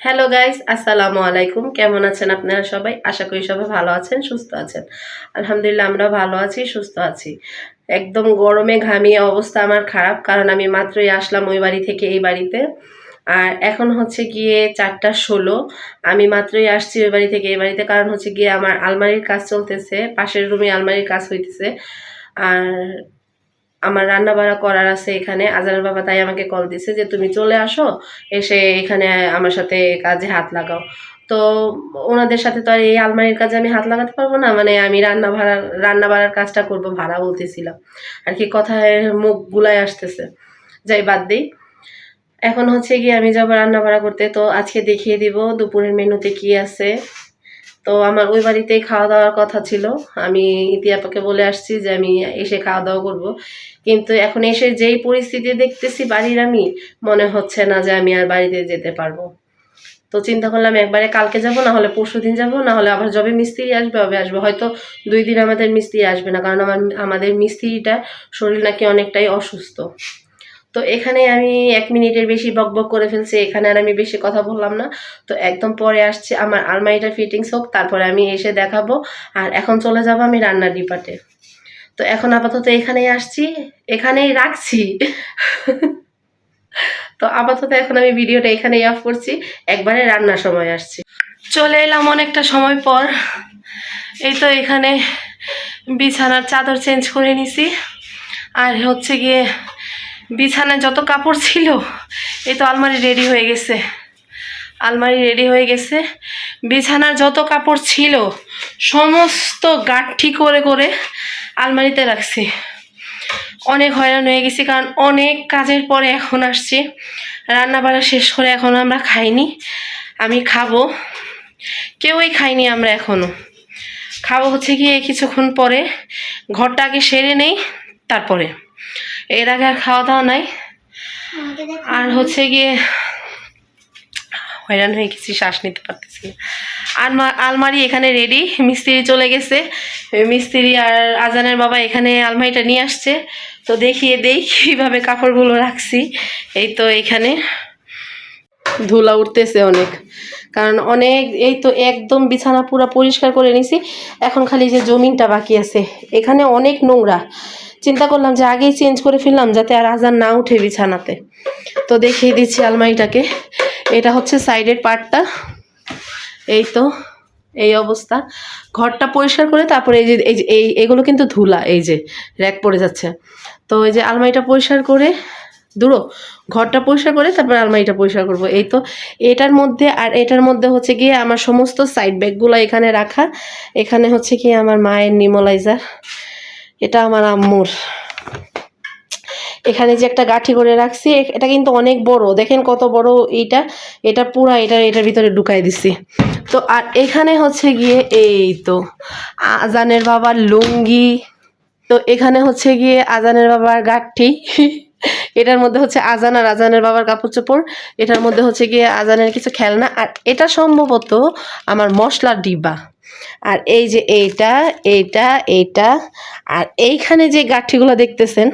Hello guys আসসালামু আলাইকুম কেমন আছেন আপনারা সবাই? আশা করি সবাই ভালো আছেন, সুস্থ আছেন। আলহামদুলিল্লাহ আমরা ভালো আছি, সুস্থ আছি। একদম গরমে ঘামিয়ে অবস্থা আমার খারাপ, কারণ আমি মাত্রই আসলাম ওই বাড়ি থেকে এই বাড়িতে। আর এখন হচ্ছে গিয়ে চারটা ষোলো। আমি মাত্রই আসছি ওই বাড়ি থেকে এই বাড়িতে, কারণ হচ্ছে গিয়ে আমার আলমারির কাজ চলতেছে, পাশের রুমে আলমারির কাজ হইতেছে। আর আমার রান্না বাড়া করার আছে এখানে আজানের বাবা তাই আমাকে কল দিছে যে তুমি চলে আসো, এসে এখানে আমার সাথে কাজে হাত লাগাও। তো ওনাদের সাথে তো আর এই আলমারির কাজে আমি হাত লাগাতে পারব না মানে আমি রান্না ভাড়া রান্না বাড়ার কাজটা করব ভাড়া বলতেছিলাম। আর কি কথায় মুখ গুলাই আসতেছে। যাই বাদ দিই। এখন হচ্ছে গিয়ে আমি যাব রান্না বাড়া করতে, তো আজকে দেখিয়ে দিব দুপুরের মেনুতে কি আছে। তো আমার ওই বাড়িতেই খাওয়া দাওয়ার কথা ছিল। আমি ইতিয়াপাকে বলে আসছি যে আমি এসে খাওয়া দাওয়া করব। কিন্তু এখন এসে যেই পরিস্থিতি দেখতেছি বাড়ির আমি, মনে হচ্ছে না যে আমি আর বাড়িতে যেতে পারব। তো চিন্তা করলাম একবারে কালকে যাব, না হলে পরশু দিন যাব, না হলে আবার যবে মিস্ত্রি আসবে, হবে আসবে। হয়তো দুই দিন আমাদের মিস্ত্রি আসবে না, কারণ আমার, আমাদের মিস্ত্রিটা শরীর নাকি অনেকটাই অসুস্থ। তো এখানে আমি এক মিনিটের বেশি বক বক করে ফেলছি, এখানে আর আমি বেশি কথা বললাম না। তো একদম পরে আসছে আমার আলমারিটা ফিটিংস হোক, তারপরে আমি এসে দেখাবো। আর এখন চলে যাব আমি রান্নার ডিপার্টে। তো এখন আপাতত এখানেই আসছি, এখানেই রাখছি। তো আপাতত এখন আমি ভিডিওটা এখানেই অফ করছি, একবারে রান্নার সময় আসছি। চলে এলাম অনেকটা সময় পর। এই তো এখানে বিছানার চাদর চেঞ্জ করে নিছি। আর হচ্ছে গিয়ে বিছানায় যত কাপড় ছিল, এই তো আলমারি রেডি হয়ে গেছে। আলমারি রেডি হয়ে গেছে। বিছানার যত কাপড় ছিল, সমস্ত গাঁঠি করে করে আলমারিতে রাখছি। অনেক হয়রান হয়ে গেছি, কারণ অনেক কাজের পরে এখন আসছি। রান্না বাড়া শেষ করে এখন আমরা খাইনি। আমি খাব। কেউই খাইনি আমরা এখনও খাব হচ্ছে গিয়ে কিছুক্ষণ পরে। ঘরটা আগে সেরে নেই, তারপরে। এর আগে আর খাওয়া দাওয়া নাই। আর হচ্ছে গিয়ে হয়রান হয়ে গেছি শ্বাস নিতে পারতেছি না। আলমা- আলমারি এখানে রেডি মিস্ত্রি চলে গেছে। মিস্ত্রি আর আজানের বাবা এখানে আলমারিটা নিয়ে আসছে। তো দেখিয়ে দেই কীভাবে কাপড়গুলো রাখছি। এই তো এখানে ধুলা উঠতেছে অনেক। কারণ অনেক এই তো একদম বিছানা পুরো পরিষ্কার করে নিছি। এখন খালি যে জমিনটা বাকি আছে এখানে অনেক নোংরা। চিন্তা করলাম যে আগেই চেঞ্জ করে ফেললাম যাতে আর আজান না উঠে বিছানাতে। তো দেখিয়ে দিচ্ছি আলমারিটাকে। এটা হচ্ছে সাইডের পার্টটা এই তো, এই অবস্থা। ঘরটা পরিষ্কার করে তারপরে এই যে এই যে, এই, এগুলো কিন্তু ধুলা, এই যে, র্যাক পড়ে যাচ্ছে। তো এই যে আলমারিটা পরিষ্কার করে, দূরো, ঘরটা পরিষ্কার করে তারপর আলমারিটা পরিষ্কার করব। এই তো, এটার মধ্যে আর এটার মধ্যে হচ্ছে গিয়ে আমার সমস্ত সাইড ব্যাগগুলো এখানে রাখা। এখানে হচ্ছে গিয়ে আমার মায়ের নিমোলাইজার। এটা আমার আম্মুর। এখানে যে একটা গাঠি করে রাখছি এটা কিন্তু অনেক বড়। দেখেন কত বড় এইটা। এটা পুরা এটা এটার ভিতরে ঢুকাই দিছি। তো আর এখানে হচ্ছে গিয়ে এই তো আজানের বাবার লুঙ্গি। তো এখানে হচ্ছে গিয়ে আজানের বাবার গাঠি। এটার মধ্যে হচ্ছে আজান আর আজানের বাবার কাপড় চোপড়। এটার মধ্যে হচ্ছে গিয়ে আজানের কিছু খেলনা। আর এটা সম্ভবত আমার মশলার ডিব্বা। আর এই যে এইটা এইটা এইটা, আর এইখানে যে গাঠিগুলো দেখতেছেন,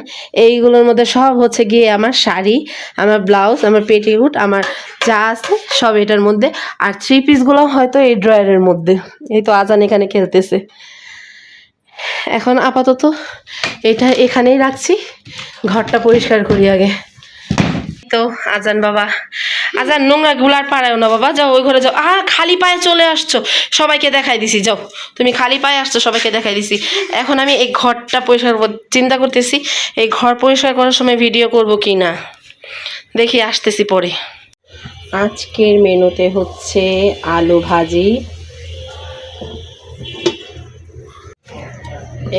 এইগুলোর মধ্যে সব হচ্ছে গিয়ে আমার শাড়ি, আমার ব্লাউজ, আমার পেটিকুট আমার যা আছে সব এটার মধ্যে। আর থ্রি পিসগুলো হয়তো এই ড্রয়ারের মধ্যে। এই তো আজান এখানে খেলতেছে। এখন আপাতত এটা এখানেই রাখছি। ঘরটা পরিষ্কার করি আগে। তো আজান বাবা। আজান নোংরা গুলার পাড়ায় না বাবা। যাও, ওই ঘরে যাও। আহ, খালি পায়ে চলে আসছো। সবাইকে দেখাই দিছি, যাও। তুমি খালি পায়ে আসছো, সবাইকে দেখাই দিছি। এখন আমি এই ঘরটা পরিষ্কার চিন্তা করতেছি, এই ঘর পরিষ্কার করার সময় ভিডিও করব কি না দেখি, আসতেছি পরে। আজকের মেনুতে হচ্ছে আলু ভাজি।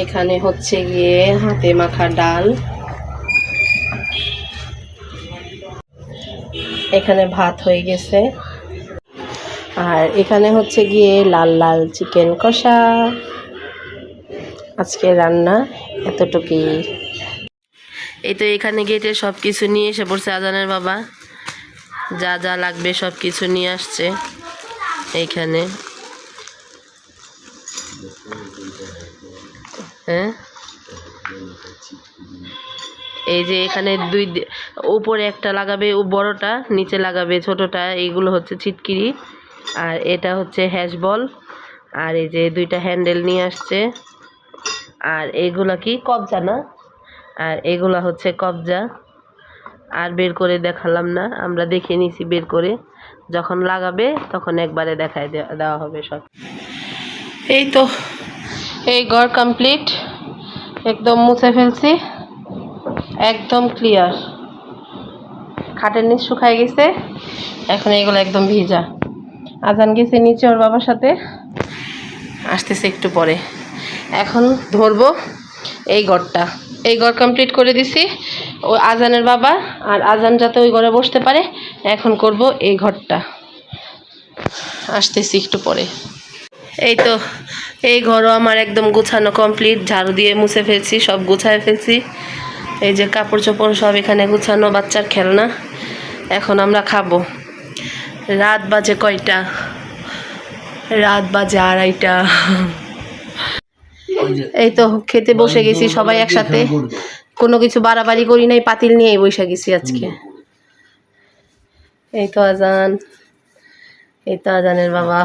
এখানে হচ্ছে গিয়ে হাতে মাখা ডাল। এখানে ভাত হয়ে গেছে। আর এখানে হচ্ছে গিয়ে লাল লাল চিকেন কষা। আজকে রান্না এতটুকুই। এই তো এখানে গেটে সব কিছু নিয়ে এসে পড়ছে আজানের বাবা। যা যা লাগবে সব কিছু নিয়ে আসছে এইখানে। হ্যাঁ? এই যে এখানে দুই উপরে একটা লাগাবে, ও বড়টা, নিচে লাগাবে ছোটটা, এইগুলো হচ্ছে ছিটকিরি। আর এটা হচ্ছে হ্যাশ বল আর এই যে দুইটা হ্যান্ডেল নিয়ে আসছে। আর এগুলা কি? কবজা না? আর এগুলা হচ্ছে কবজা। আর বের করে দেখালাম না, আমরা দেখে নিছি বের করে। যখন লাগাবে, তখন একবারে দেখায় দেওয়া হবে সব। এই তো, এই ঘর কমপ্লিট একদম মুছে ফেলছি। একদম ক্লিয়ার খাটের নিচ শুকায় গেছে, এখন এগুলো একদম ভিজা। আজান গেছে নিচে ওর বাবার সাথে, আসতেছে একটু পরে। এখন ধরবো এই ঘরটা। এই ঘর কমপ্লিট করে দিছি, ও আজানের বাবা, আর আজান যাতে ওই ঘরে বসতে পারে, এখন করব এই ঘরটা। আসতেছি একটু পরে। এই তো, এই ঘরও আমার একদম গোছানো কমপ্লিট ঝাড়ু দিয়ে মুছে ফেলছি, সব গুছায় ফেলছি। এই যে কাপড় চোপড় সব এখানে গুছানো, বাচ্চার খেলনা। এখন আমরা খাব। রাত বাজে কয়টা? রাত বাজে আড়াইটা। এই তো খেতে বসে গেছি সবাই একসাথে। কোনো কিছু বাড়াবাড়ি করি নাই, পাতিল নিয়েই বসে গেছি আজকে। এই তো আজান। এই তো আজানের বাবা।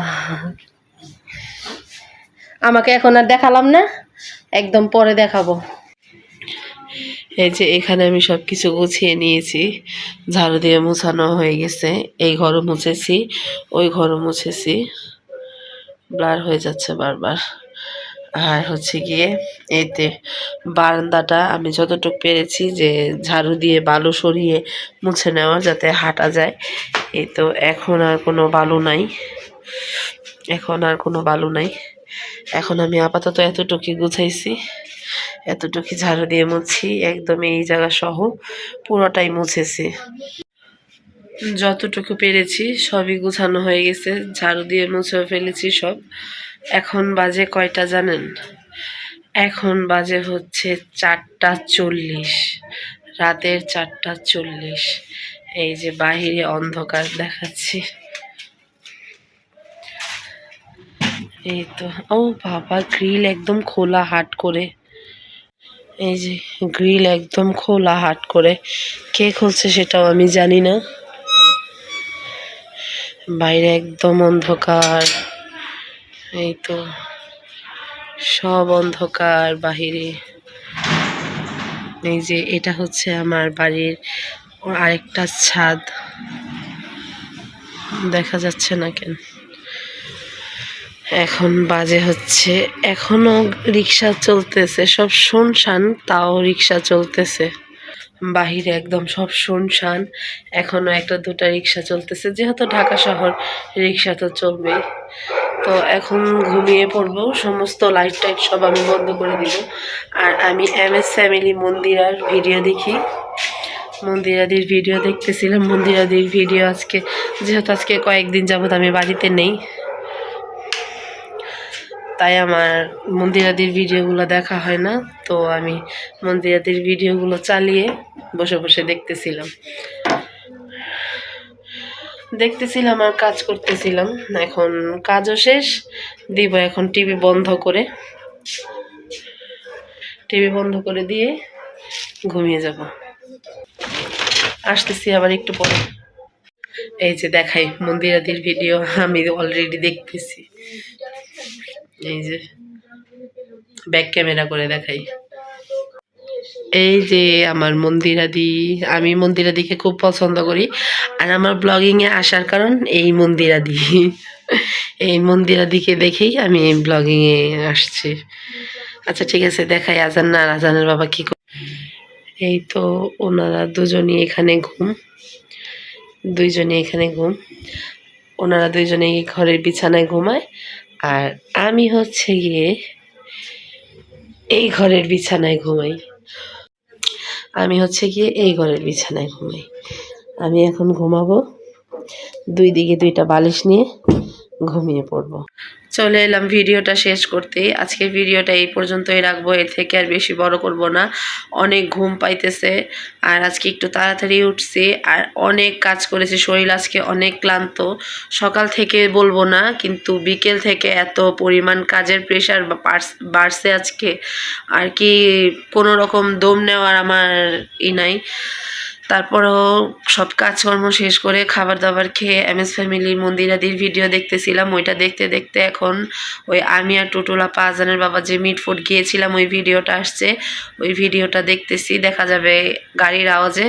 আমাকে এখন আর দেখালাম না, একদম পরে দেখাবো। এই যে এখানে আমি সব কিছু গুছিয়ে নিয়েছি। ঝাড়ু দিয়ে মুছানো হয়ে গেছে। এই ঘরও মুছেছি, ওই ঘরও মুছেছি। ব্লার হয়ে যাচ্ছে বারবার। আর হচ্ছে গিয়ে এতে বারান্দাটা আমি যতটুকু পেরেছি যে ঝাড়ু দিয়ে বালু সরিয়ে মুছে নেওয়া যাতে হাঁটা যায়। এই তো এখন আর কোনো বালু নাই। এখন আর কোনো বালু নাই। এখন আমি আপাতত এতটুকু গুছাইছি। এতটুকু ঝাড়ু দিয়ে মুছি, একদম এই জায়গা সহ পুরোটাই মুছেছি। যতটুকু পেরেছি সবই গুছানো হয়ে গেছে, ঝাড়ু দিয়ে মুছেও ফেলেছি সব। এখন বাজে কয়টা জানেন? এখন বাজে হচ্ছে চারটা চল্লিশ, রাতের চারটা চল্লিশ। এই যে বাহিরে অন্ধকার দেখাচ্ছি। এই তো, ও বাবা, গ্রিল একদম খোলা, হাট করে। এই যে গ্রিল একদম খোলা হাট করে। কে খুলছে সেটাও আমি জানি না। বাইরে একদম অন্ধকার। এই তো সব অন্ধকার বাহিরে। এই যে এটা হচ্ছে আমার বাড়ির আরেকটা ছাদ। দেখা যাচ্ছে না কেন। এখন বাজে হচ্ছে, এখনও রিক্সা চলতেছে, সব শুনশান, তাও রিক্সা চলতেছে। বাহিরে একদম সব শুনশান, এখনও একটা দুটা রিক্সা চলতেছে, যেহেতু ঢাকা শহর, রিক্সা তো চলবেই। তো এখন ঘুমিয়ে পড়ব, সমস্ত লাইট টাইট সব আমি বন্ধ করে দিব। আর আমি এম এস ফ্যামিলি মন্দিরার ভিডিও দেখি। মন্দিরাদির ভিডিও দেখতেছিলাম, মন্দিরাদির ভিডিও আজকে, যেহেতু আজকে কয়েকদিন যাবত আমি বাড়িতে নেই। তাই আমার মন্দিরাদির ভিডিওগুলো দেখা হয় না, তো আমি মন্দিরাদির ভিডিওগুলো চালিয়ে বসে বসে দেখতেছিলাম। দেখতেছিলাম আর কাজ করতেছিলাম। এখন কাজও শেষ, দিব এখন টিভি বন্ধ করে। টিভি বন্ধ করে দিয়ে ঘুমিয়ে যাব। আসতেছি আবার একটু পরে। এই যে দেখাই মন্দিরাদির ভিডিও, আমি অলরেডি দেখতেছি। এই যে ব্যাক ক্যামেরা করে দেখাই। এই যে আমার মন্দিরাদি, আমি মন্দিরাদিকে খুব পছন্দ করি। আর আমার ব্লগিংয়ে আসার কারণ এই মন্দিরাদি। এই মন্দিরাদিকে দেখেই আমি ব্লগিংয়ে আসছি। আচ্ছা ঠিক আছে, দেখাই আজান না আজানের বাবা কি এই তো ওনারা দুজনই এখানে ঘুম। দুইজনে এখানে ঘুম। ওনারা দুইজনে ঘরের বিছানায় ঘুমায়। আর আমি হচ্ছে গিয়ে এই ঘরের বিছানায় ঘুমাই। আমি হচ্ছে গিয়ে এই ঘরের বিছানায় ঘুমাই। আমি এখন ঘুমাবো। দুই দিকে দুইটা বালিশ নিয়ে ঘুমিয়ে পড়ব। চলে এলাম ভিডিওটা শেষ করতে। আজকে ভিডিওটা এই পর্যন্তই রাখব। এর থেকে আর বেশি বড় করব না। অনেক ঘুম পাইতেছে। আর আজকে একটু তাড়াতাড়ি উঠছি। আর অনেক কাজ করেছি। শরীর আজকে অনেক ক্লান্ত। সকাল থেকে বলব না, কিন্তু বিকেল থেকে এত পরিমাণ কাজের প্রেশার বাড়ছে আজকে। আর কি কোনো রকম দম নেওয়ার আমার ই নাই। তারপরেও সব কাজকর্ম শেষ করে খাবার দাবার খেয়ে এম এস ফ্যামিলির মন্দিরাদির ভিডিও দেখতেছিলাম। ওইটা দেখতে দেখতে এখন ওই আমি আর টুটুলা পাঁচজনের বাবা যে মিট ফুড গিয়েছিলাম ওই ভিডিওটা আসছে। ওই ভিডিওটা দেখতেছি, দেখা যাবে গাড়ির আওয়াজে।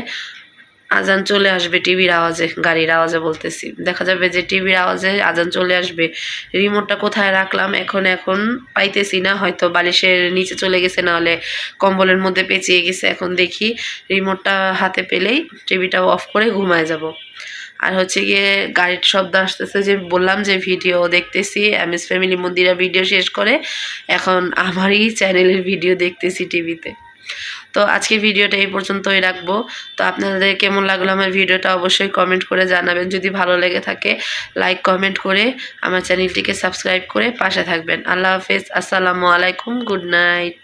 আজান চলে আসবে টিভির আওয়াজে, গাড়ির আওয়াজে বলতেছি। দেখা যাবে যে টিভির আওয়াজে আজান চলে আসবে। রিমোটটা কোথায় রাখলাম? এখন এখন পাইতেছি না, হয়তো বালিশের নিচে চলে গেছে, নাহলে কম্বলের মধ্যে পেঁচিয়ে গেছে। এখন দেখি রিমোটটা হাতে পেলেই টিভিটা অফ করে ঘুমায় যাব। আর হচ্ছে গিয়ে গাড়ির শব্দ আসতেছে যে বললাম যে ভিডিও দেখতেছি, M S family Mandira video শেষ করে, এখন আমারই চ্যানেলের ভিডিও দেখতেছি টিভিতে। তো আজকে ভিডিওটা এই পর্যন্তই রাখব। তো আপনাদের কেমন লাগল আমার ভিডিওটা অবশ্যই কমেন্ট করে জানাবেন। যদি ভালো লেগে থাকে লাইক কমেন্ট করে আমার চ্যানেলটিকে সাবস্ক্রাইব করে পাশে থাকবেন। আল্লাহ হাফেজ, আসসালামু আলাইকুম গুড নাইট